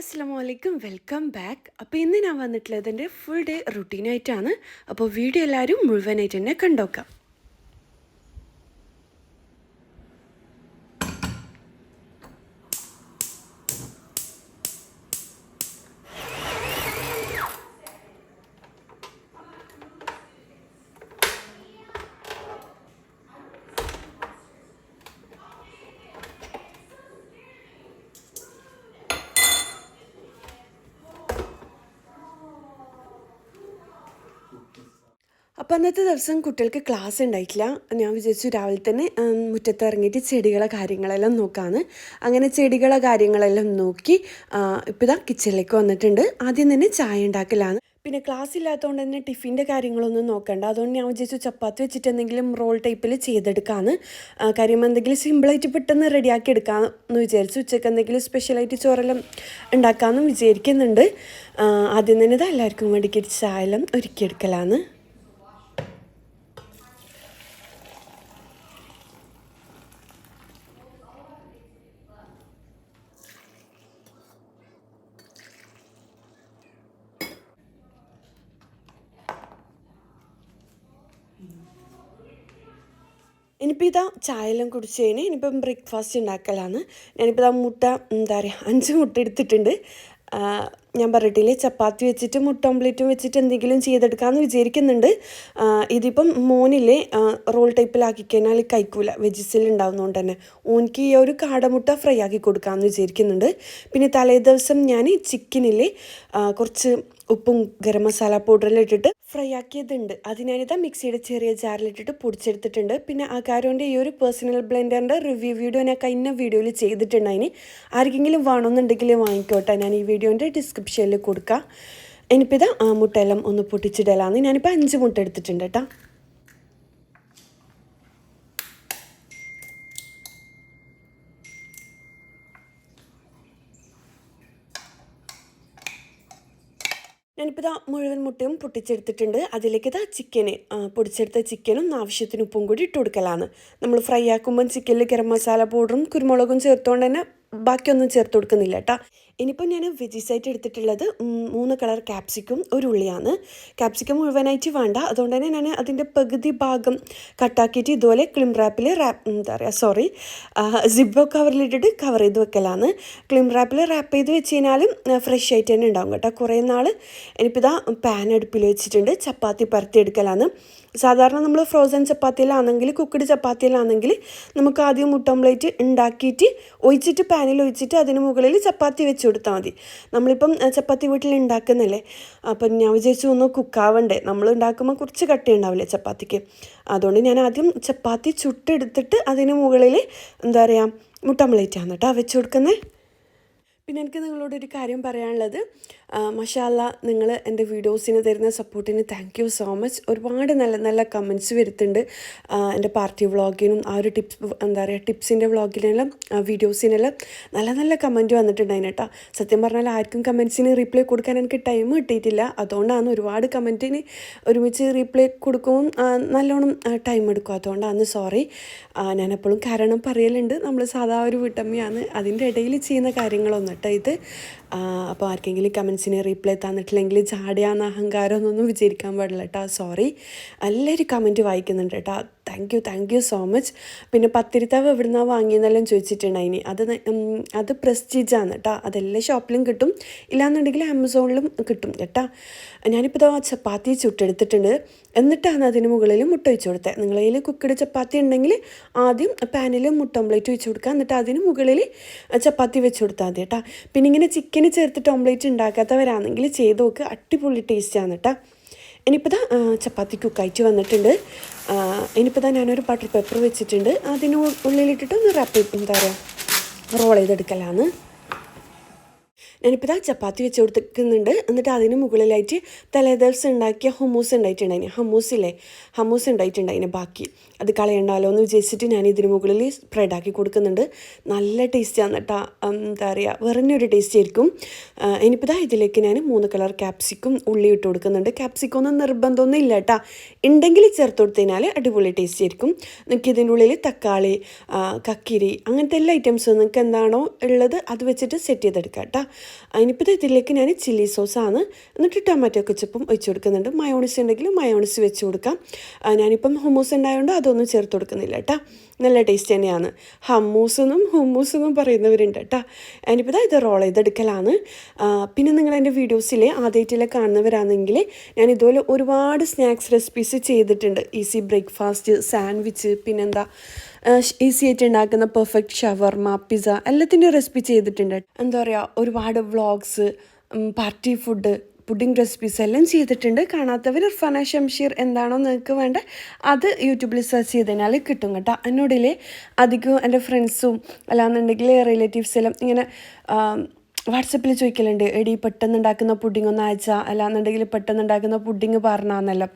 അസ്സാം വലൈക്കും welcome back. അപ്പോൾ ഇന്ന് ഞാൻ വന്നിട്ടുള്ളത് എന്റെ ഫുൾ ഡേ റുട്ടീനായിട്ടാണ്. അപ്പോൾ വീഡിയോ എല്ലാവരും മുഴുവനായിട്ട് തന്നെ കണ്ടോക്കാം. അപ്പോൾ അന്നത്തെ ദിവസം കുട്ടികൾക്ക് ക്ലാസ് ഉണ്ടായിട്ടില്ല. ഞാൻ വിചാരിച്ചു രാവിലെ തന്നെ മുറ്റത്ത് ഇറങ്ങിയിട്ട് ചെടികളെ കാര്യങ്ങളെല്ലാം നോക്കാമെന്ന് അങ്ങനെ ചെടികളെ കാര്യങ്ങളെല്ലാം നോക്കി ഇപ്പോൾ ഇതാ കിച്ചണിലേക്ക് വന്നിട്ടുണ്ട്. ആദ്യം തന്നെ ചായ ഉണ്ടാക്കലാണ് പിന്നെ ക്ലാസ് ഇല്ലാത്തതുകൊണ്ട് തന്നെ ടിഫിന്റെ കാര്യങ്ങളൊന്നും നോക്കണ്ട. അതുകൊണ്ട് ഞാൻ വിചാരിച്ചു ചപ്പാത്തി വെച്ചിട്ട് എന്തെങ്കിലും റോൾ ടൈപ്പിൽ ചെയ്തെടുക്കാമെന്ന് ആ, കാര്യം എന്തെങ്കിലും സിമ്പിളായിട്ട് പെട്ടെന്ന് റെഡിയാക്കി എടുക്കാമെന്ന് വിചാരിച്ചു. ഉച്ചയ്ക്ക് എന്തെങ്കിലും സ്പെഷ്യലായിട്ട് ചോറെല്ലാം ഉണ്ടാക്കാമെന്ന് വിചാരിക്കുന്നുണ്ട്. ആദ്യം തന്നെ ഇത് എല്ലാവർക്കും വേണ്ടിയിട്ട് ചായ എല്ലാം ഒരുക്കിയെടുക്കലാണ് ഇനിയിപ്പോൾ ഇതാ ചായയെല്ലാം കുടിച്ച് കഴിഞ്ഞ് ഇനിയിപ്പം ബ്രേക്ക്ഫാസ്റ്റ് ഉണ്ടാക്കലാണ്. ഞാനിപ്പോൾ ഇതാ മുട്ട എന്താ പറയുക അഞ്ച് മുട്ട എടുത്തിട്ടുണ്ട്. ഞാൻ പറഞ്ഞിട്ടില്ലേ ചപ്പാത്തി വെച്ചിട്ട് മുട്ട ഓംപ്ലേറ്റും വെച്ചിട്ട് എന്തെങ്കിലും ചെയ്തെടുക്കാമെന്ന് വിചാരിക്കുന്നുണ്ട്. ഇതിപ്പം മോനില്ലേ റോൾ ടൈപ്പിലാക്കി കഴിഞ്ഞാൽ കഴിക്കൂല. വെജിസിൽ ഉണ്ടാവുന്നതുകൊണ്ട് തന്നെ. ഓനിക്ക് ഈ ഒരു കാടമുട്ട ഫ്രൈ ആക്കി കൊടുക്കാമെന്ന് വിചാരിക്കുന്നുണ്ട്. പിന്നെ തലേ ദിവസം ഞാൻ ചിക്കനിലെ കുറച്ച് ഉപ്പും ഗരം മസാല പൗഡറിൽ ഇട്ടിട്ട് ഫ്രൈ ആക്കിയതുണ്ട്. അത് ഞാനിതാ മിക്സിയുടെ ചെറിയ ജാറിലിട്ടിട്ട് പൊടിച്ചെടുത്തിട്ടുണ്ട്. പിന്നെ ആ കാരോന്റെ ഈ ഒരു പേഴ്സണൽ ബ്ലെൻഡറിന്റെ റിവ്യൂ വീഡിയോ ഞാൻ കഴിഞ്ഞ വീഡിയോയിൽ ചെയ്തിട്ടുണ്ട് അതിന്. ആർക്കെങ്കിലും വേണമെന്നുണ്ടെങ്കിൽ വാങ്ങിക്കോട്ടെ. ഞാൻ ഈ വീഡിയോന്റെ ഡിസ്ക്രിപ്ഷനിൽ കൊടുക്കാം. ഇനിയിപ്പോൾ ആ മുട്ടയെല്ലാം ഒന്ന് പൊട്ടിച്ചിടലാന്ന്. ഞാനിപ്പോൾ അഞ്ച് മുട്ട എടുത്തിട്ടുണ്ട് കേട്ടോ ഞാനിപ്പോൾ ഇതാ മുഴുവൻ മുട്ടയും പൊട്ടിച്ചെടുത്തിട്ടുണ്ട്. അതിലേക്ക് ഇതാ ചിക്കൻ പൊടിച്ചെടുത്ത ചിക്കനും ആവശ്യത്തിന് ഉപ്പും കൂടി ഇട്ട് കൊടുക്കലാണ്. നമ്മൾ ഫ്രൈ ആക്കുമ്പം ചിക്കനിൽ ഗരം മസാല പൗഡറും കുരുമുളകും ചേർത്തുകൊണ്ട് തന്നെ ബാക്കിയൊന്നും ചേർത്ത് കൊടുക്കുന്നില്ല കേട്ടോ ഇനിയിപ്പോൾ ഞാൻ വെജിസായിട്ട് എടുത്തിട്ടുള്ളത് മൂന്ന് കളർ ക്യാപ്സിക്കും ഒരു ഉള്ളിയാണ്. ക്യാപ്സിക്കം മുഴുവനായിട്ട് വേണ്ട. അതുകൊണ്ട് തന്നെ ഞാൻ അതിന്റെ പകുതി ഭാഗം കട്ടാക്കിയിട്ട് ഇതുപോലെ ക്ലിം റാപ്പിൽ റാപ്പ് എന്താ പറയുക സോറി സിബോ കവറിലിട്ടിട്ട് കവർ ചെയ്ത് വെക്കലാണ്. ക്ലിം റാപ്പിൽ റാപ്പ് ചെയ്ത് വെച്ച് കഴിഞ്ഞാലും ഫ്രഷ് ആയിട്ട് തന്നെ ഉണ്ടാവും കേട്ടോ. കുറേ നാൾ ഇതാ പാൻ അടുപ്പിൽ വെച്ചിട്ടുണ്ട്. ചപ്പാത്തി പരത്തി എടുക്കലാണ്. സാധാരണ നമ്മൾ ഫ്രോസൺ ചപ്പാത്തിയിലാണെങ്കിൽ കുക്കഡ് ചപ്പാത്തിയിലാണെങ്കിൽ നമുക്ക് ആദ്യം മുട്ട ഉണ്ടാക്കിയിട്ട് ഒഴിച്ചിട്ട് പാനിൽ ഒഴിച്ചിട്ട് അതിന് മുകളിൽ ചപ്പാത്തി വെച്ച് കൊടുത്താൽ മതി. നമ്മളിപ്പം ചപ്പാത്തി വീട്ടിൽ ഉണ്ടാക്കുന്നല്ലേ അപ്പം ഞാൻ വിചാരിച്ചു ഒന്ന് കുക്കാവണ്ടേ? നമ്മൾ ഉണ്ടാക്കുമ്പോൾ കുറച്ച് കട്ടി ഉണ്ടാവില്ലേ ചപ്പാത്തിക്ക്? അതുകൊണ്ട് ഞാൻ ആദ്യം ചപ്പാത്തി ചുട്ടെടുത്തിട്ട് അതിന് മുകളിൽ എന്താ പറയുക മുട്ട ഓംലേറ്റാണ് കേട്ടോ വെച്ച് കൊടുക്കുന്നത് പിന്നെ എനിക്ക് നിങ്ങളോടൊരു കാര്യം പറയാനുള്ളത്. മഷാല നിങ്ങൾ എന്റെ വീഡിയോസിന് തരുന്ന സപ്പോർട്ടിന് താങ്ക് യു സോ മച്ച് ഒരുപാട് നല്ല നല്ല കമൻസ് വരുത്തുന്നുണ്ട്. എന്റെ പാർട്ടി വ്ളോഗിനും ആ ഒരു ടിപ്സ് എന്താ പറയുക ടിപ്സിന്റെ വ്ളോഗിനെല്ലാം വീഡിയോസിനെല്ലാം നല്ല നല്ല കമന്റ് വന്നിട്ടുണ്ട് കേട്ടോ. സത്യം പറഞ്ഞാൽ ആർക്കും കമൻസിന് റിപ്ലൈ കൊടുക്കാൻ എനിക്ക് ടൈം കിട്ടിയിട്ടില്ല. അതുകൊണ്ടാണ് ഒരുപാട് കമന്റിന് ഒരുമിച്ച് റിപ്ലൈ കൊടുക്കുമ്പോൾ നല്ലോണം ടൈം എടുക്കും. അതുകൊണ്ടാണ് സോറി ഞാനെപ്പോഴും കാരണം പറയലുണ്ട്. നമ്മൾ സാധാ ഒരു വീട്ടമ്മയാണ്. അതിന്റെ ഇടയിൽ ചെയ്യുന്ന കാര്യങ്ങളൊന്നും കേട്ടോ ഇത് ആ, അപ്പോൾ ആർക്കെങ്കിലും കമൻസിന് റീപ്ലൈ തന്നിട്ടില്ലെങ്കിൽ ചാടിയാന്ന് അഹങ്കാരം എന്നൊന്നും വിചാരിക്കാൻ പാടില്ല കേട്ടോ സോറി എല്ലാവരും കമന്റ് വായിക്കുന്നുണ്ട് കേട്ടോ thank you thank you so much പിന്നെ പത്തിരിത്താവ് എവിടുന്നാണ് വാങ്ങിയെന്നെല്ലാം ചോദിച്ചിട്ടുണ്ടായിനി. അത് അത് പ്രസ്റ്റീജാണ് കേട്ടോ അതെല്ലാ ഷോപ്പിലും കിട്ടും. ഇല്ലാന്നുണ്ടെങ്കിൽ ആമസോണിലും കിട്ടും കേട്ടോ ഞാനിപ്പോൾ ആ ചപ്പാത്തി ചുട്ടെടുത്തിട്ടുണ്ട്. എന്നിട്ടാണ് അതിന് മുകളിൽ മുട്ട വെച്ച് കൊടുത്തത് നിങ്ങളതിൽ കയ്യിൽ ചപ്പാത്തി ഉണ്ടെങ്കിൽ ആദ്യം പാനിൽ മുട്ട ഓംലേറ്റ് വെച്ച് കൊടുക്കുക. എന്നിട്ട് അതിന് മുകളിൽ ചപ്പാത്തി വെച്ച് കൊടുത്താൽ മതി കേട്ടോ പിന്നെ ഇങ്ങനെ ചിക്കന് ചേർത്തിട്ട് ഓംലേറ്റ് ഉണ്ടാക്കാത്തവരാണെങ്കിൽ ചെയ്ത് നോക്ക്. അടിപൊളി ടേസ്റ്റാണ് കേട്ടോ ഇനിയിപ്പോൾ ചപ്പാത്തി കുക്കായിട്ട് വന്നിട്ടുണ്ട്. ഇനിയിപ്പോൾ ദാ ഞാനൊരു ബട്ടർ പേപ്പർ വെച്ചിട്ടുണ്ട്. അതിന് ഉള്ളിലിട്ടിട്ട് ഒന്ന് റാപ്പ് എന്താ പറയുക റോൾ ചെയ്തെടുക്കലാണ്. ഞാനിപ്പോൾ ഇതാ ചപ്പാത്തി വെച്ച് കൊടുക്കുന്നുണ്ട് എന്നിട്ട് അതിന് മുകളിലായിട്ട് തലേദിവസം ഉണ്ടാക്കിയ ഹമൂസ് ഉണ്ടായിട്ടുണ്ടായിന്. ഹമൂസില്ലേ ഹമൂസ് ഉണ്ടായിട്ടുണ്ടായിന് ബാക്കി. അത് കളയണ്ടാലോ എന്ന് വിചാരിച്ചിട്ട് ഞാൻ ഇതിന് മുകളിൽ സ്പ്രെഡ് ആക്കി കൊടുക്കുന്നുണ്ട്. നല്ല ടേസ്റ്റാണ് കേട്ടോ എന്താ പറയുക വെറഞ്ഞൊരു ടേസ്റ്റ് ആയിരിക്കും. ഇനിയിപ്പോൾ ഇതാ ഇതിലേക്ക് ഞാൻ മൂന്ന് കളർ ക്യാപ്സിക്കും ഉള്ളി ഇട്ട് കൊടുക്കുന്നുണ്ട്. ക്യാപ്സിക്കം ഒന്നും നിർബന്ധമൊന്നും ഇല്ല കേട്ടോ ഉണ്ടെങ്കിൽ ചേർത്ത് കൊടുത്തു കഴിഞ്ഞാൽ അടിപൊളി ടേസ്റ്റ് ആയിരിക്കും. നിങ്ങൾക്ക് ഇതിന്റെ ഉള്ളിൽ തക്കാളി കക്കിരി അങ്ങനത്തെ എല്ലാ ഐറ്റംസും നിങ്ങൾക്ക് എന്താണോ ഉള്ളത് അത് വെച്ചിട്ട് സെറ്റ് ചെയ്തെടുക്കാം കേട്ടോ അതിനിപ്പോൾ ഇതിലേക്ക് ഞാൻ ചില്ലി സോസാണ്. എന്നിട്ട് ടൊമാറ്റോ കെച്ചപ്പും വെച്ച് കൊടുക്കുന്നുണ്ട്. മയോണിസ് ഉണ്ടെങ്കിൽ മയോണിസ് വെച്ച് കൊടുക്കാം. ഞാനിപ്പം ഹുമൂസ് ഉണ്ടായതുകൊണ്ട് അതൊന്നും ചേർത്ത് കൊടുക്കുന്നില്ല കേട്ടോ നല്ല ടേസ്റ്റ് തന്നെയാണ്. ഹമ്മൂസ് എന്നും ഹുമ്മൂസ് എന്നും പറയുന്നവരുണ്ട് കേട്ടോ ഞാനിപ്പോൾ ഇത് റോൾ ചെയ്തെടുക്കലാണ്. പിന്നെ നിങ്ങൾ എന്റെ വീഡിയോസിൽ ആദ്യമായിട്ടില്ല കാണുന്നവരാണെങ്കിൽ ഞാൻ ഇതുപോലെ ഒരുപാട് സ്നാക്സ് റെസിപ്പീസ് ചെയ്തിട്ടുണ്ട്. ഈസി ബ്രേക്ക്ഫാസ്റ്റ് സാൻഡ്വിച്ച് പിന്നെന്താ ഈസി ആയിട്ട് ഉണ്ടാക്കുന്ന പെർഫെക്റ്റ് ഷവർമ പിസ്സ എല്ലാത്തിന്റെയും റെസിപ്പി ചെയ്തിട്ടുണ്ട്. എന്താ പറയുക ഒരുപാട് vlogs party food pudding recipes എല്ലാം ചെയ്തിട്ടുണ്ട്. കാണാത്തവർ ഇർഫാന ഷംഷീർ എന്താണോ നിങ്ങൾക്ക് വേണ്ട അത് യൂട്യൂബിൽ സെർച്ച് ചെയ്ത് കഴിഞ്ഞാൽ കിട്ടും കേട്ടോ. എന്നോടിൽ അധികവും എന്റെ ഫ്രണ്ട്സും അല്ലാന്നുണ്ടെങ്കിൽ റിലേറ്റീവ്സ് എല്ലാം ഇങ്ങനെ വാട്സപ്പിൽ ചോദിക്കലുണ്ട്. എടി പെട്ടെന്ന് ഉണ്ടാക്കുന്ന പുഡിംഗ് ഒന്ന് അയച്ചാൽ അല്ലാന്നുണ്ടെങ്കിൽ പെട്ടെന്ന് ഉണ്ടാക്കുന്ന പുഡിംഗ് പറഞ്ഞാന്നല്ലോ.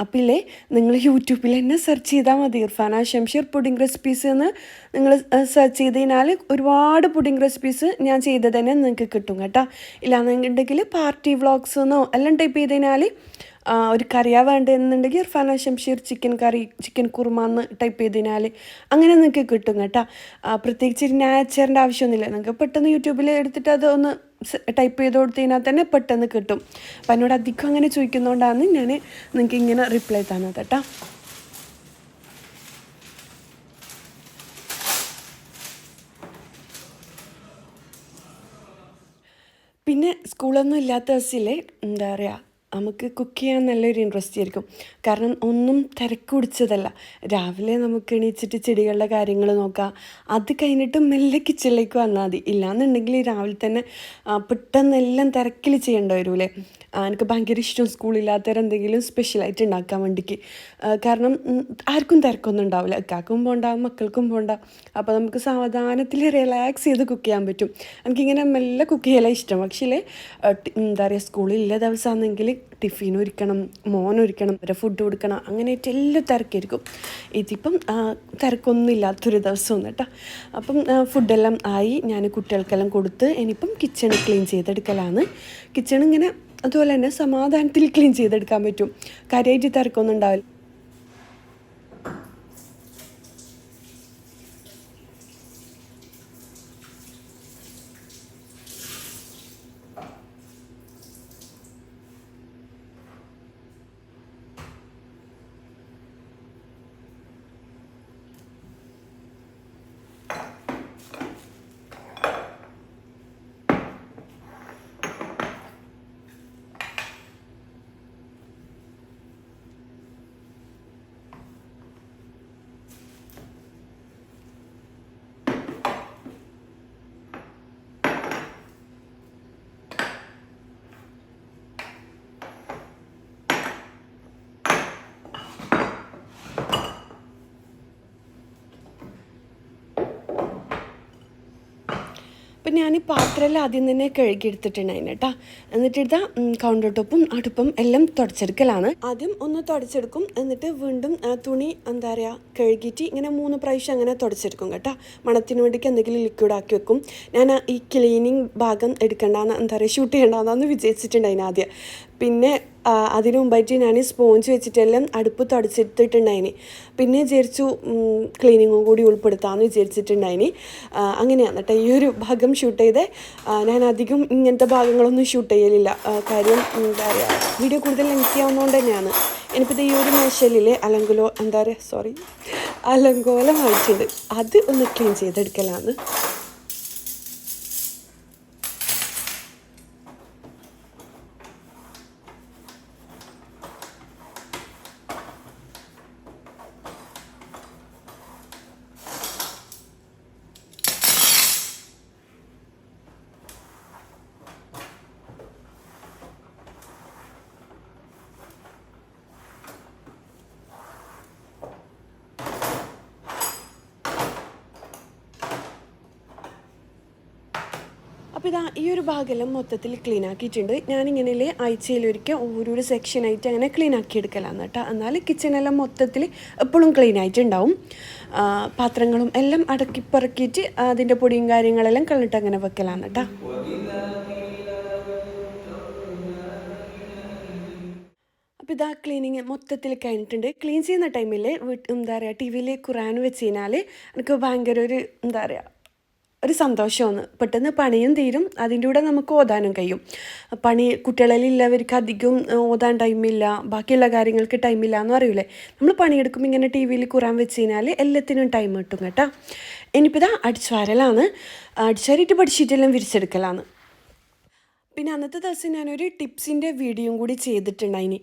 അപ്പം ഇല്ലേ നിങ്ങൾ യൂട്യൂബിൽ തന്നെ സെർച്ച് ചെയ്താൽ മതി. ഇർഫാന ഷംഷീർ പുഡിംഗ് റെസിപ്പീസ് എന്ന് നിങ്ങൾ സെർച്ച് ചെയ്ത് കഴിഞ്ഞാൽ ഒരുപാട് പുഡിംഗ് റെസിപ്പീസ് ഞാൻ ചെയ്ത് തന്നെ നിങ്ങൾക്ക് കിട്ടും കേട്ടോ. ഇല്ലാന്നുണ്ടെങ്കിൽ പാർട്ടി വ്ളോഗ്സ് എന്നോ എല്ലാം ടൈപ്പ് ചെയ്ത് കഴിഞ്ഞാൽ ഒരു കറിയാ വേണ്ടതെന്നുണ്ടെങ്കിൽ Irfana Shamsheer chicken curry chicken kurma എന്ന് ടൈപ്പ് ചെയ്തതിനാൽ അങ്ങനെ നിങ്ങൾക്ക് കിട്ടും കേട്ടോ. പ്രത്യേകിച്ച് അയച്ചേരേണ്ട ആവശ്യമൊന്നുമില്ല. നിങ്ങൾക്ക് പെട്ടെന്ന് യൂട്യൂബിൽ എടുത്തിട്ട് അത് ഒന്ന് ടൈപ്പ് ചെയ്ത് കൊടുത്തു കഴിഞ്ഞാൽ തന്നെ പെട്ടെന്ന് കിട്ടും. അപ്പം എന്നോട് അധികം അങ്ങനെ ചോദിക്കുന്നതുകൊണ്ടാണ് ഞാൻ നിങ്ങൾക്ക് ഇങ്ങനെ റിപ്ലൈ തന്നത് കേട്ടോ പിന്നെ സ്കൂളൊന്നും ഇല്ലാത്ത ദിവസത്തിൽ എന്താ പറയുക നമുക്ക് കുക്ക് ചെയ്യാൻ നല്ലൊരു ഇൻട്രസ്റ്റ് ആയിരിക്കും. കാരണം ഒന്നും തിരക്ക് പിടിച്ചതല്ല. രാവിലെ നമുക്ക് എണീച്ചിട്ട് ചെടികളുടെ കാര്യങ്ങൾ നോക്കാം. അത് കഴിഞ്ഞിട്ട് മെല്ലെ കിച്ചണിലേക്ക് വന്നാൽ മതി. ഇല്ലാന്നുണ്ടെങ്കിൽ രാവിലെ തന്നെ പെട്ടെന്ന് എല്ലാം തിരക്കിൽ ചെയ്യേണ്ടി വരൂലേ എനിക്ക് ഭയങ്കര ഇഷ്ടം സ്കൂളില്ലാത്തവരെന്തെങ്കിലും സ്പെഷ്യലായിട്ട് ഉണ്ടാക്കാൻ വേണ്ടിക്ക്. കാരണം ആർക്കും തിരക്കൊന്നും ഉണ്ടാവില്ല. അക്കാക്കും പോണ്ട മക്കൾക്കും പോണ്ട. അപ്പോൾ നമുക്ക് സാവധാനത്തിൽ റിലാക്സ് ചെയ്ത് കുക്ക് ചെയ്യാൻ പറ്റും. എനിക്കിങ്ങനെ മെല്ലെ കുക്ക് ചെയ്യലാണ് ഇഷ്ടം. പക്ഷേ എന്താ പറയുക സ്കൂളില്ല ദിവസമാണെങ്കിൽ ടിഫിൻ ഒരുക്കണം മോൻ ഒരുക്കണം അവരെ ഫുഡ് കൊടുക്കണം അങ്ങനെയായിട്ട് എല്ലാം തിരക്കായിരിക്കും. ഇതിപ്പം തിരക്കൊന്നും ഇല്ലാത്തൊരു ദിവസം കേട്ടോ. അപ്പം ഫുഡെല്ലാം ആയി ഞാൻ കുട്ടികൾക്കെല്ലാം കൊടുത്ത് ഇനിയിപ്പം കിച്ചൺ ക്ലീൻ ചെയ്തെടുക്കലാണ്. കിച്ചൺ ഇങ്ങനെ അതുപോലെ തന്നെ സമാധാനത്തിൽ ക്ലീൻ ചെയ്തെടുക്കാൻ പറ്റും. കാര്യമായിട്ട് തിരക്കൊന്നും ഉണ്ടാവില്ല. അപ്പം ഞാൻ ഈ പാത്രമെല്ലാം ആദ്യം തന്നെ കഴുകിയെടുത്തിട്ടുണ്ടായിരുന്നു കേട്ടോ എന്നിട്ട് ഇതാ കൗണ്ടർ ടോപ്പും അടുപ്പും എല്ലാം തുടച്ചെടുക്കലാണ്. ആദ്യം ഒന്ന് തുടച്ചെടുക്കും. എന്നിട്ട് വീണ്ടും തുണി എന്താ പറയുക കഴുകിയിട്ട് ഇങ്ങനെ മൂന്ന് പ്രാവശ്യം അങ്ങനെ തുടച്ചെടുക്കും കേട്ടോ. മണത്തിന് വേണ്ടിക്ക് എന്തെങ്കിലും ലിക്വിഡ് ആക്കി വെക്കും. ഞാൻ ഈ ക്ലീനിങ് ഭാഗം എടുക്കേണ്ടെന്ന് എന്താ പറയുക ഷൂട്ട് ചെയ്യേണ്ടതെന്ന് വിചാരിച്ചിട്ടുണ്ടായിരുന്നു ആദ്യം പിന്നെ അതിനു മുമ്പായിട്ട് ഞാൻ സ്പോഞ്ച് വെച്ചിട്ടെല്ലാം അടുപ്പ് തുടച്ചെടുത്തിട്ടുണ്ടായിന് പിന്നെ വിചാരിച്ചു ക്ലീനിങ്ങും കൂടി ഉൾപ്പെടുത്താമെന്ന് വിചാരിച്ചിട്ടുണ്ടായിന്. അങ്ങനെയാണ് കേട്ടോ ഈ ഒരു ഭാഗം ഷൂട്ട് ചെയ്ത് ഞാൻ അധികം ഇങ്ങനത്തെ ഭാഗങ്ങളൊന്നും ഷൂട്ട് ചെയ്യലില്ല. കാര്യം എന്താ പറയുക വീഡിയോ കൂടുതൽ ലെങ്തി തന്നെയാണ്. എനിക്കിപ്പോൾ ഈ ഒരു മേശലിൽ അലങ്കുലോ എന്താ പറയുക സോറി അലങ്കോലം വായിച്ചിട്ടുണ്ട് അത് ഒന്ന് ക്ലീൻ ചെയ്തെടുക്കലാണ് അപ്പോൾ ഇതാ ഈ ഒരു ഭാഗമെല്ലാം മൊത്തത്തിൽ ക്ലീൻ ആക്കിയിട്ടുണ്ട്. ഞാനിങ്ങനെ ആഴ്ചയിലൊരിക്കൽ ഓരോരു സെക്ഷനായിട്ട് അങ്ങനെ ക്ലീൻ ആക്കി എടുക്കലാണ് കേട്ടോ. എന്നാൽ കിച്ചണെല്ലാം മൊത്തത്തിൽ എപ്പോഴും ക്ലീൻ ആയിട്ടുണ്ടാവും. പാത്രങ്ങളും എല്ലാം അടക്കി പെറുക്കിയിട്ട് അതിന്റെ പൊടിയും കാര്യങ്ങളെല്ലാം കളിട്ട് അങ്ങനെ വെക്കലാണ് കേട്ടോ. അപ്പോൾ ഇതാ ക്ലീനിങ് മൊത്തത്തിൽ കഴിഞ്ഞിട്ടുണ്ട്. ക്ലീൻ ചെയ്യുന്ന ടൈമിൽ എന്താ പറയുക ടി വിയിൽ ഖുറാൻ വെച്ച് കഴിഞ്ഞാൽ എനിക്ക് ഭയങ്കര ഒരു എന്താ പറയുക ഒരു സന്തോഷമാണ്. പെട്ടെന്ന് പണിയും തീരും അതിന്റെ കൂടെ നമുക്ക് ഓതാനും കഴിയും. പണി കുട്ടികളിലുള്ളവർക്ക് അധികം ഓതാൻ ടൈമില്ല ബാക്കിയുള്ള കാര്യങ്ങൾക്ക് ടൈമില്ല എന്ന് പറയൂലേ? നമ്മൾ പണിയെടുക്കുമ്പോൾ ഇങ്ങനെ ടി വിയിൽ കുറാൻ വെച്ച് കഴിഞ്ഞാൽ എല്ലാത്തിനും ടൈം കിട്ടും കേട്ടോ. ഇനിയിപ്പോൾ ഇതാ അടിച്ചുവാരലാണ് അടിച്ചുവാരിയിട്ട് പഠിച്ചിട്ടെല്ലാം വിരിച്ചെടുക്കലാണ്. പിന്നെ അന്നത്തെ ദിവസം ഞാനൊരു ടിപ്സിന്റെ വീഡിയോയും കൂടി ചെയ്തിട്ടുണ്ടായിനി.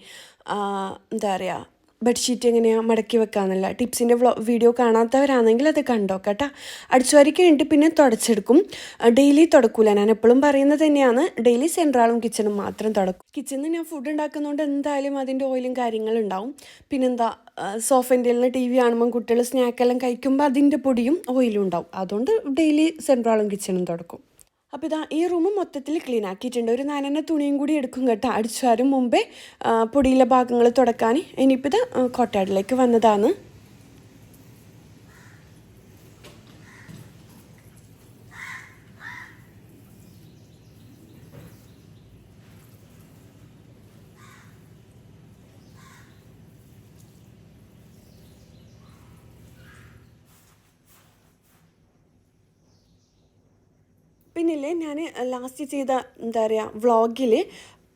എന്താ പറയുക ബെഡ്ഷീറ്റ് എങ്ങനെയാണ് മടക്കി വെക്കാന്നുള്ള ടിപ്സിന്റെ വ്ളോ വീഡിയോ കാണാത്തവരാണെങ്കിൽ അത് കണ്ടോ കേട്ടോ. അടിച്ചുവാരി കഴിഞ്ഞിട്ട് പിന്നെ തുടച്ചെടുക്കും. ഡെയിലി തുടക്കൂല. ഞാൻ എപ്പോഴും പറയുന്നത് തന്നെയാണ്. ഡെയിലി സെൻട്രാളും കിച്ചണും മാത്രം തുടക്കും. കിച്ചണിൽ ഞാൻ ഫുഡ് ഉണ്ടാക്കുന്നതുകൊണ്ട് എന്തായാലും അതിന്റെ ഓയിലും കാര്യങ്ങളും ഉണ്ടാവും. പിന്നെന്താ സോഫന്റെ ടി വി കാണുമ്പം കുട്ടികൾ സ്നാക്കെല്ലാം കഴിക്കുമ്പോൾ അതിന്റെ പൊടിയും ഓയിലും ഉണ്ടാവും. അതുകൊണ്ട് ഡെയിലി സെൻട്രാളും കിച്ചണും തുടക്കും. അപ്പോൾ ഇതാ ഈ റൂം മൊത്തത്തിൽ ക്ലീൻ ആക്കിയിട്ടുണ്ട്. ഒരു നനന തുണിയും കൂടി എടുക്കും കേട്ടോ. അടിച്ചുവാരും മുമ്പേ പൊടിയിലെ ഭാഗങ്ങൾ തുടക്കാൻ. ഇനിയിപ്പോൾ ഇത് കോട്ടാടിലേക്ക് വന്നതാണ്. പിന്നില്ലേ ഞാൻ ലാസ്റ്റ് ചെയ്ത എന്താ പറയുക വ്ളോഗിൽ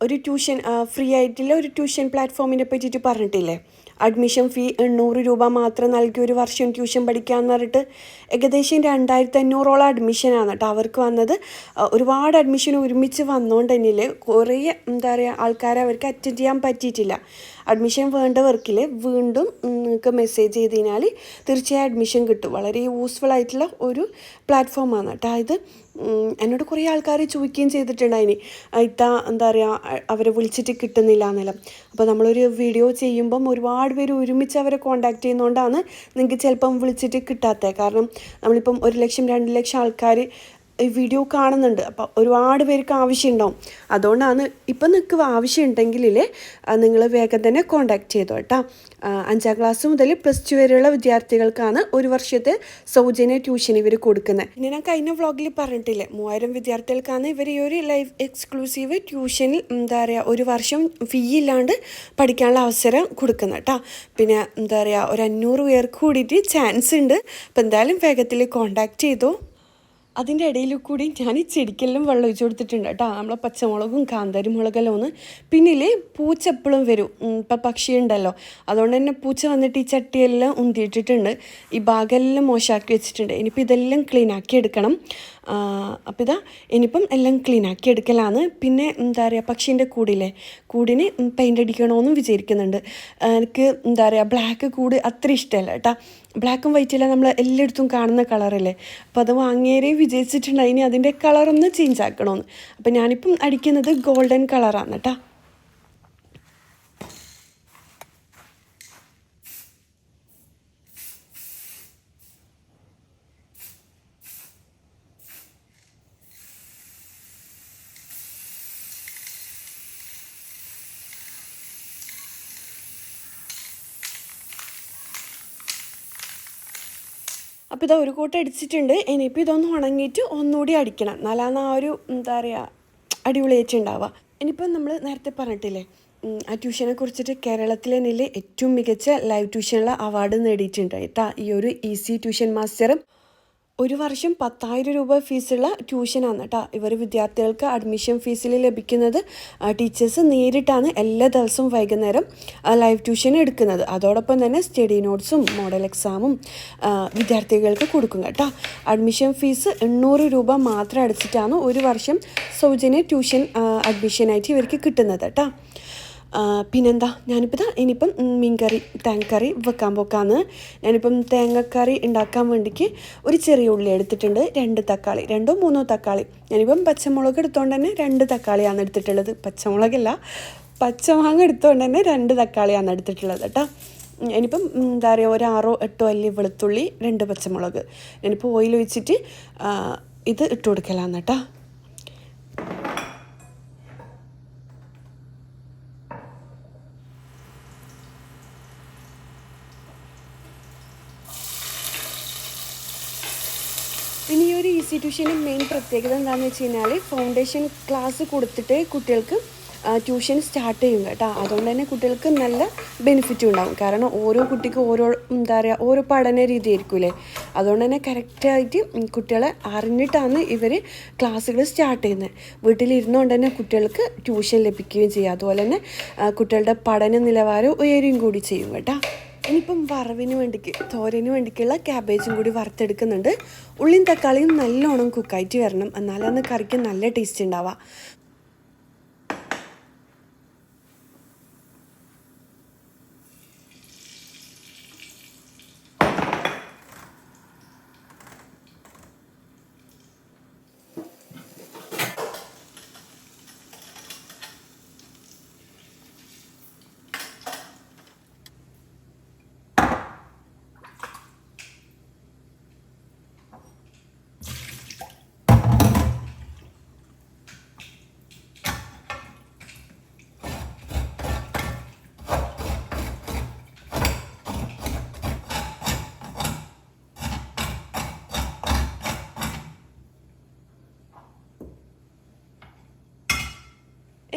ഒരു ട്യൂഷൻ ഫ്രീ ആയിട്ടുള്ള ഒരു ട്യൂഷൻ പ്ലാറ്റ്ഫോമിനെ പറ്റിയിട്ട് പറഞ്ഞിട്ടില്ലേ? അഡ്മിഷൻ ഫീ എണ്ണൂറ് രൂപ മാത്രം നൽകി ഒരു വർഷം ട്യൂഷൻ പഠിക്കാമെന്ന് പറഞ്ഞിട്ട് ഏകദേശം രണ്ടായിരത്തി അഞ്ഞൂറോളം അഡ്മിഷനാണ് കേട്ടോ അവർക്ക് വന്നത്. ഒരുപാട് അഡ്മിഷൻ ഒരുമിച്ച് വന്നുകൊണ്ട് തന്നെ കുറേ എന്താ പറയുക ആൾക്കാരെ അവർക്ക് അറ്റൻഡ് ചെയ്യാൻ പറ്റിയിട്ടില്ല. അഡ്മിഷൻ വേണ്ടവർക്കിൽ വീണ്ടും നിങ്ങൾക്ക് മെസ്സേജ് ചെയ്ത് കഴിഞ്ഞാൽ തീർച്ചയായും അഡ്മിഷൻ കിട്ടും. വളരെ യൂസ്ഫുൾ ആയിട്ടുള്ള ഒരു പ്ലാറ്റ്ഫോമാണ് കേട്ടോ ഇത് എന്നോട് കുറേ ആൾക്കാർ ചോദിക്കുകയും ചെയ്തിട്ടുണ്ടായിനി. ഇത്ത എന്താ പറയുക അവരെ വിളിച്ചിട്ട് കിട്ടുന്നില്ല എന്നെല്ലാം. അപ്പോൾ നമ്മളൊരു വീഡിയോ ചെയ്യുമ്പം ഒരുപാട് പേര് ഒരുമിച്ച് അവരെ കോൺടാക്ട് ചെയ്യുന്നതുകൊണ്ടാണ് നിങ്ങൾക്ക് ചിലപ്പം വിളിച്ചിട്ട് കിട്ടാത്തത് കാരണം നമ്മളിപ്പം ഒരു ലക്ഷം രണ്ട് ലക്ഷം ആൾക്കാർ വീഡിയോ കാണുന്നുണ്ട്. അപ്പോൾ ഒരുപാട് പേർക്ക് ആവശ്യമുണ്ടാവും. അതുകൊണ്ടാണ് ഇപ്പം നിങ്ങൾക്ക് ആവശ്യമുണ്ടെങ്കിലേ നിങ്ങൾ വേഗം തന്നെ കോൺടാക്ട് ചെയ്തോ കേട്ടോ. അഞ്ചാം ക്ലാസ് മുതൽ പ്ലസ് ടു വരെയുള്ള വിദ്യാർത്ഥികൾക്കാണ് ഒരു വർഷത്തെ സൗജന്യ ട്യൂഷൻ ഇവർ കൊടുക്കുന്നത്. ഇനി ഞാൻ കഴിഞ്ഞ വ്ളോഗിൽ പറഞ്ഞിട്ടില്ലേ മൂവായിരം വിദ്യാർത്ഥികൾക്കാണ് ഇവർ ഈ ഒരു ലൈഫ് എക്സ്ക്ലൂസീവ് ട്യൂഷനിൽ എന്താ പറയുക ഒരു വർഷം ഫീ ഇല്ലാണ്ട് പഠിക്കാനുള്ള അവസരം കൊടുക്കുന്നത് കേട്ടോ. പിന്നെ എന്താ പറയുക ഒരു അഞ്ഞൂറ് പേർക്ക് കൂടിയിട്ട് ചാൻസ് ഉണ്ട്. അപ്പോൾ എന്തായാലും വേഗത്തിൽ കോൺടാക്ട് ചെയ്തോ. അതിന്റെ ഇടയിൽ കൂടി ഞാൻ ഈ ചെടിക്കെല്ലാം വെള്ളം ഒഴിച്ചു കൊടുത്തിട്ടുണ്ട് കേട്ടോ. നമ്മളെ പച്ചമുളകും കാന്താരി മുളകെല്ലാം ഒന്ന്. പിന്നിലെ പൂച്ച എപ്പോഴും വരും. ഇപ്പം പക്ഷി ഉണ്ടല്ലോ. അതുകൊണ്ട് തന്നെ പൂച്ച വന്നിട്ട് ഈ ചട്ടിയെല്ലാം ഉന്തിയിട്ടിട്ടുണ്ട്. ഈ ഭാഗമെല്ലാം മോശമാക്കി വെച്ചിട്ടുണ്ട്. ഇനിയിപ്പോൾ ഇതെല്ലാം ക്ലീൻ ആക്കി എടുക്കണം. അപ്പം ഇതാ ഇനിയിപ്പം എല്ലാം ക്ലീൻ ആക്കി എടുക്കലാണ് പിന്നെ എന്താ പറയുക പക്ഷീന്റെ കൂടില്ലേ? കൂടിന് പെയിന്റ് അടിക്കണമെന്നും വിചാരിക്കുന്നുണ്ട്. എനിക്ക് എന്താ പറയുക ബ്ലാക്ക് കൂട് അത്ര ഇഷ്ടമല്ല കേട്ടോ. ബ്ലാക്കും വൈറ്റില്ല നമ്മൾ എല്ലായിടത്തും കാണുന്ന കളറല്ലേ അപ്പോൾ അത് വാങ്ങിയേരെ വിജയിച്ചിട്ടുണ്ട് ഇനി അതിന്റെ കളറൊന്ന് ചേഞ്ച് ആക്കണമെന്ന് അപ്പോൾ ഞാനിപ്പം അടിക്കുന്നത് ഗോൾഡൻ കളറാണ് കേട്ടോ അപ്പോൾ ഇതാ ഒരു കൂട്ടം അടിച്ചിട്ടുണ്ട്. ഇനിയിപ്പോൾ ഇതൊന്ന് ഉണങ്ങിയിട്ട് ഒന്നുകൂടി അടിക്കണം. എന്നാലാണ് ആ ഒരു എന്താ പറയുക അടിപൊളിയായിട്ടുണ്ടാവുക. ഇനിയിപ്പം നമ്മൾ നേരത്തെ പറഞ്ഞിട്ടില്ലേ ആ ട്യൂഷനെ കുറിച്ചിട്ട് കേരളത്തിലെ തന്നെ ഏറ്റവും മികച്ച ലൈവ് ട്യൂഷനുള്ള അവാർഡ് നേടിയിട്ടുണ്ട്. ഈ ഒരു ഈസി ട്യൂഷൻ മാസ്റ്ററും ഒരു വർഷം പത്തായിരം രൂപ ഫീസുള്ള ട്യൂഷനാണ് കേട്ടോ ഇവർ വിദ്യാർത്ഥികൾക്ക് അഡ്മിഷൻ ഫീസിൽ ലഭിക്കുന്നത് ടീച്ചേഴ്സ് നേരിട്ടാണ് എല്ലാ ദിവസവും വൈകുന്നേരം ലൈവ് ട്യൂഷൻ എടുക്കുന്നത്. അതോടൊപ്പം തന്നെ സ്റ്റഡി നോട്ട്സും മോഡൽ എക്സാമും വിദ്യാർത്ഥികൾക്ക് കൊടുക്കും കേട്ടോ. അഡ്മിഷൻ ഫീസ് എണ്ണൂറ് രൂപ മാത്രം അടച്ചിട്ടാണ് ഒരു വർഷം സൗജന്യ ട്യൂഷൻ അഡ്മിഷനായിട്ട് ഇവർക്ക് കിട്ടുന്നത് കേട്ടോ പിന്നെന്താ? ഞാനിപ്പോൾ ഇതാ ഇനിയിപ്പം മീൻകറി തേങ്ങക്കറി വെക്കാൻ പോക്കാന്ന്. ഞാനിപ്പം തേങ്ങക്കറി ഉണ്ടാക്കാൻ വേണ്ടിക്ക് ഒരു ചെറിയ ഉള്ളി എടുത്തിട്ടുണ്ട്. രണ്ട് തക്കാളി. രണ്ടോ മൂന്നോ തക്കാളി. ഞാനിപ്പം പച്ചമുളക് എടുത്തുകൊണ്ട് തന്നെ രണ്ട് തക്കാളിയാണ് എടുത്തിട്ടുള്ളത്. പച്ചമുളകല്ല പച്ചമാങ്ങ എടുത്തുകൊണ്ട് തന്നെ രണ്ട് തക്കാളിയാണ് എടുത്തിട്ടുള്ളത് കേട്ടോ. ഞാനിപ്പം എന്താ പറയുക ഒരു ആറോ എട്ടോ അല്ലി വെളുത്തുള്ളി രണ്ട് പച്ചമുളക്. ഞാനിപ്പോൾ ഓയിൽ ഒഴിച്ചിട്ട് ഇത് ഇട്ട് കൊടുക്കലാന്ന് കേട്ടോ പിന്നെ ട്യൂഷന്റെ മെയിൻ പ്രത്യേകത എന്താണെന്ന് വെച്ച് കഴിഞ്ഞാൽ ഫൗണ്ടേഷൻ ക്ലാസ് കൊടുത്തിട്ട് കുട്ടികൾക്ക് ട്യൂഷൻ സ്റ്റാർട്ട് ചെയ്യും കേട്ടോ അതുകൊണ്ട് തന്നെ കുട്ടികൾക്ക് നല്ല ബെനിഫിറ്റും ഉണ്ടാകും കാരണം ഓരോ കുട്ടിക്കും ഓരോ എന്താ പറയുക ഓരോ പഠന രീതി ആയിരിക്കൂലേ അതുകൊണ്ട് തന്നെ കറക്റ്റായിട്ട് കുട്ടികളെ അറിഞ്ഞിട്ടാണ് ഇവർ ക്ലാസ്സുകൾ സ്റ്റാർട്ട് ചെയ്യുന്നത്. വീട്ടിലിരുന്നുകൊണ്ട് തന്നെ കുട്ടികൾക്ക് ട്യൂഷൻ ലഭിക്കുകയും ചെയ്യും അതുപോലെ തന്നെ കുട്ടികളുടെ പഠന നിലവാരം ഉയരുകയും കൂടി ചെയ്യും കേട്ടോ ഇനിയിപ്പം വറവിന് വേണ്ടിക്ക് തോരന് വേണ്ടിക്കുള്ള ക്യാബേജും കൂടി വറുത്തെടുക്കുന്നുണ്ട്. ഉള്ളിയും തക്കാളിയും നല്ലോണം കുക്കായിട്ട് വരണം. എന്നാലാണ് കറിക്ക് നല്ല ടേസ്റ്റ് ഉണ്ടാവുക.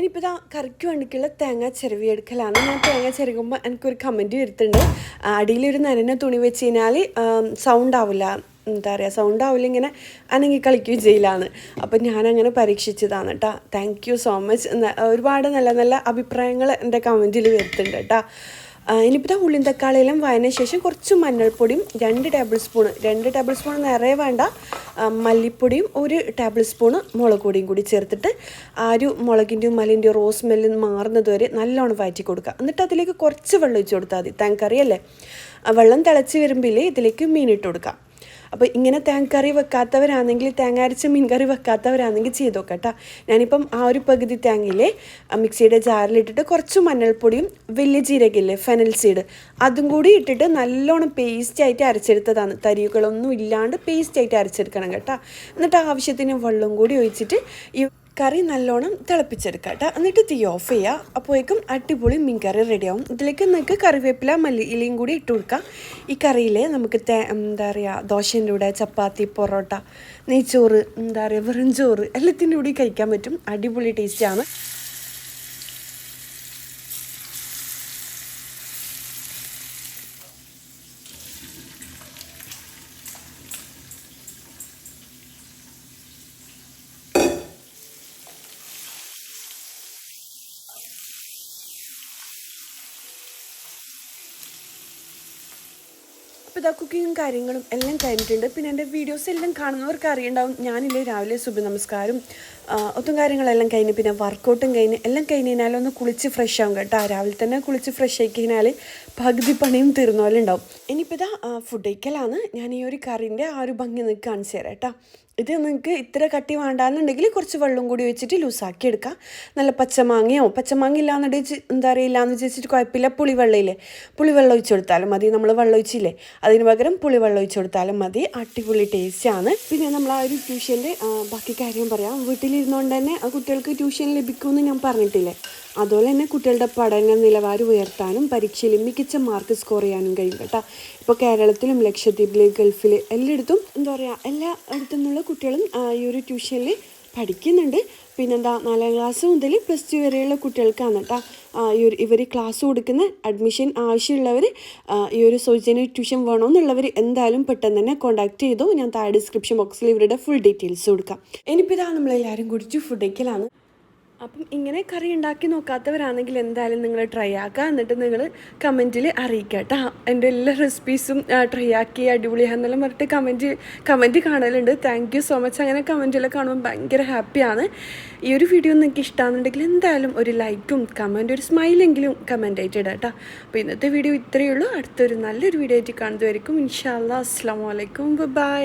ഇനിയിപ്പോൾ ഇതാ കറിക്ക് വേണ്ടിക്കുള്ള തേങ്ങ ചിരവിയെടുക്കലാണ് ഞാൻ തേങ്ങ ചിരകുമ്പോൾ എനിക്കൊരു കമന്റ് വരുത്തുന്നുണ്ട്. അടിയിലൊരു നനഞ്ഞ തുണി വെച്ച് കഴിഞ്ഞാൽ സൗണ്ട് ആവില്ല എന്താ പറയുക സൗണ്ട് ആവില്ല ഇങ്ങനെ അനങ്ങി കളിക്കുകയും ചെയ്യലാണ്. അപ്പം ഞാനങ്ങനെ പരീക്ഷിച്ചതാണ് കേട്ടോ താങ്ക് യു സോ മച്ച് ഒരുപാട് നല്ല നല്ല അഭിപ്രായങ്ങൾ എന്റെ കമന്റിൽ വരുത്തുന്നുണ്ട് കേട്ടോ ഇനിയിപ്പോൾ ഉള്ളിൻ തക്കാളിയെല്ലാം വയന ശേഷം കുറച്ച് മഞ്ഞൾപ്പൊടിയും രണ്ട് ടേബിൾ സ്പൂൺ രണ്ട് ടേബിൾ സ്പൂൺ നിറയെ വേണ്ട. മല്ലിപ്പൊടിയും ഒരു ടേബിൾ സ്പൂൺ മുളക് പൊടിയും കൂടി ചേർത്തിട്ട് ആ ഒരു മുളകിന്റെയും മല്ലിന്റെയും റോസ് മെല്ലും മാറുന്നത് വരെ നല്ലോണം വയറ്റി കൊടുക്കുക എന്നിട്ട് അതിലേക്ക് കുറച്ച് വെള്ളം ഒഴിച്ച് കൊടുത്താൽ മതി. തേങ്ങക്കറിയല്ലേ വെള്ളം തിളച്ച് വരുമ്പോൾ ഇതിലേക്ക് മീനിട്ട് കൊടുക്കാം അപ്പോൾ ഇങ്ങനെ തേങ്ങക്കറി വെക്കാത്തവരാണെങ്കിൽ തേങ്ങ അരച്ച് മീൻകറി വെക്കാത്തവരാണെങ്കിൽ ചെയ്ത് നോക്കട്ടോ ഞാനിപ്പം ആ ഒരു പകുതി തേങ്ങയിലെ മിക്സിയുടെ ജാറിലിട്ടിട്ട് കുറച്ച് മഞ്ഞൾപ്പൊടിയും വലിയ ജീരകയില്ലേ ഫെനൽ സീഡ് അതും കൂടി ഇട്ടിട്ട് നല്ലോണം പേസ്റ്റ് ആയിട്ട് അരച്ചെടുത്തതാണ്. തരികളൊന്നും ഇല്ലാണ്ട് പേസ്റ്റ് ആയിട്ട് അരച്ചെടുക്കണം കേട്ടോ. എന്നിട്ട് ആവശ്യത്തിന് വെള്ളം കൂടി ഒഴിച്ചിട്ട് ഈ കറി നല്ലോണം തിളപ്പിച്ചെടുക്കുക കേട്ടോ എന്നിട്ട് തീ ഓഫ് ചെയ്യുക അപ്പോഴേക്കും അടിപൊളി മീൻ കറി റെഡിയാവും ഇതിലേക്ക് നിങ്ങൾക്ക് കറിവേപ്പില മല്ലി ഇലയും കൂടി ഇട്ട് കൊടുക്കാം. ഈ കറിയിൽ നമുക്ക് തേ എന്താ പറയുക ദോശന്റെ കൂടെ ചപ്പാത്തി പൊറോട്ട നെയ്ച്ചോറ് എന്താ പറയുക വെറും ചോറ് എല്ലാത്തിന്റെ കൂടി കഴിക്കാൻ പറ്റും. അടിപൊളി ടേസ്റ്റാണ് അപ്പോൾ ഇതാ കുക്കിങ്ങും കാര്യങ്ങളും എല്ലാം കഴിഞ്ഞിട്ടുണ്ട്. പിന്നെ എന്റെ വീഡിയോസ് എല്ലാം കാണുന്നവർക്ക് അറിയണ്ടാവും. ഞാനില്ലേ രാവിലെ ശുഭ നമസ്കാരം ഒത്തും കാര്യങ്ങളെല്ലാം കഴിഞ്ഞ് പിന്നെ വർക്കൗട്ടും കഴിഞ്ഞ് എല്ലാം കഴിഞ്ഞ് കഴിഞ്ഞാൽ ഒന്ന് കുളിച്ച് ഫ്രഷ് ആകും കേട്ടോ. രാവിലെ തന്നെ കുളിച്ച് ഫ്രഷ് ആയി കഴിഞ്ഞാൽ പകുതി പണിയും തീർന്ന പോലെ ഉണ്ടാവും. ഇനിയിപ്പോൾ ഇതാ ഫുഡ് കഴിക്കലാണ്. ഞാൻ ഈ ഒരു കറിന്റെ ആ ഒരു ഭംഗി നിങ്ങൾക്ക് കാണിച്ചു തരാം കേട്ടോ. ഇത് നിങ്ങൾക്ക് ഇത്ര കട്ടി വേണ്ടാന്നുണ്ടെങ്കിൽ കുറച്ച് വെള്ളം കൂടി വെച്ചിട്ട് ലൂസാക്കി എടുക്കാം. നല്ല പച്ചമാങ്ങയോ പച്ചമാങ്ങ ഇല്ലാന്നുണ്ടെങ്കിൽ എന്താ പറയുക ഇല്ലാന്ന് വെച്ചിട്ട് കുഴപ്പമില്ല. പുളിവെള്ളയില്ലേ? പുളിവെള്ളം ഒഴിച്ചു കൊടുത്താലും മതി. നമ്മൾ വെള്ളം ഒഴിച്ചില്ലേ? അതിന് പകരം പുളിവെള്ളം ഒഴിച്ചു കൊടുത്താലും മതി. അടിപൊളി ടേസ്റ്റാണ് പിന്നെ നമ്മൾ ആ ഒരു ട്യൂഷന്റെ ബാക്കി കാര്യം പറയാം. വീട്ടിലിരുന്നുകൊണ്ട് തന്നെ ആ കുട്ടികൾക്ക് ട്യൂഷൻ ലഭിക്കുമെന്ന് ഞാൻ പറഞ്ഞിട്ടില്ലേ? അതുപോലെ തന്നെ കുട്ടികളുടെ പഠന നിലവാരം ഉയർത്താനും പരീക്ഷയിൽ മികച്ച മാർക്ക് സ്കോർ ചെയ്യാനും കഴിയും കേട്ടോ. ഇപ്പോൾ കേരളത്തിലും ലക്ഷദ്വീപിൽ ഗൾഫിൽ എല്ലായിടത്തും എന്താ പറയുക എല്ലാ ഇടത്തുനിന്നുള്ള കുട്ടികളും ഈ ഒരു ട്യൂഷനിൽ പഠിക്കുന്നുണ്ട്. പിന്നെന്താ നാലാം ക്ലാസ് മുതൽ പ്ലസ് ടു വരെയുള്ള കുട്ടികൾക്കാണ് കേട്ടോ ഈ ഒരു ഇവർ ക്ലാസ് കൊടുക്കുന്ന അഡ്മിഷൻ ആവശ്യമുള്ളവർ ഈ ഒരു സൗജന്യ ട്യൂഷൻ വേണമെന്നുള്ളവർ എന്തായാലും പെട്ടെന്ന് തന്നെ കോൺടാക്ട് ചെയ്തു ഞാൻ താഴെ ഡിസ്ക്രിപ്ഷൻ ബോക്സിൽ ഇവരുടെ ഫുൾ ഡീറ്റെയിൽസ് കൊടുക്കാം ഇനിയിപ്പോൾ ഇതാ നമ്മളെല്ലാവരും കുടിച്ച് ഫുഡ് കഴിക്കലാണ്. അപ്പം ഇങ്ങനെ കറി ഉണ്ടാക്കി നോക്കാത്തവരാണെങ്കിൽ എന്തായാലും നിങ്ങൾ ട്രൈ ആക്കുക. എന്നിട്ട് നിങ്ങൾ കമന്റിൽ അറിയിക്കുക കേട്ടോ. എന്റെ എല്ലാ റെസിപ്പീസും ട്രൈ ആക്കി അടിപൊളിയാണെന്നെല്ലാം പറഞ്ഞിട്ട് കമന്റ് കമന്റ് കാണലുണ്ട്. താങ്ക് യു സോ മച്ച് അങ്ങനെ കമന്റിലൊക്കെ കാണുമ്പോൾ ഭയങ്കര ഹാപ്പിയാണ് ഈ ഒരു വീഡിയോ നിങ്ങൾക്ക് ഇഷ്ടമാണെന്നുണ്ടെങ്കിൽ എന്തായാലും ഒരു ലൈക്കും കമന്റ് ഒരു സ്മൈലെങ്കിലും കമന്റ് ആയിട്ട് ഇടാം കേട്ടോ. അപ്പോൾ ഇന്നത്തെ വീഡിയോ ഇത്രയേ ഉള്ളൂ. അടുത്തൊരു നല്ലൊരു വീഡിയോ ആയിട്ട് കാണുന്നതായിരിക്കും ഇൻഷാല്ലാ അസ്സാം വലൈക്കും ബൈ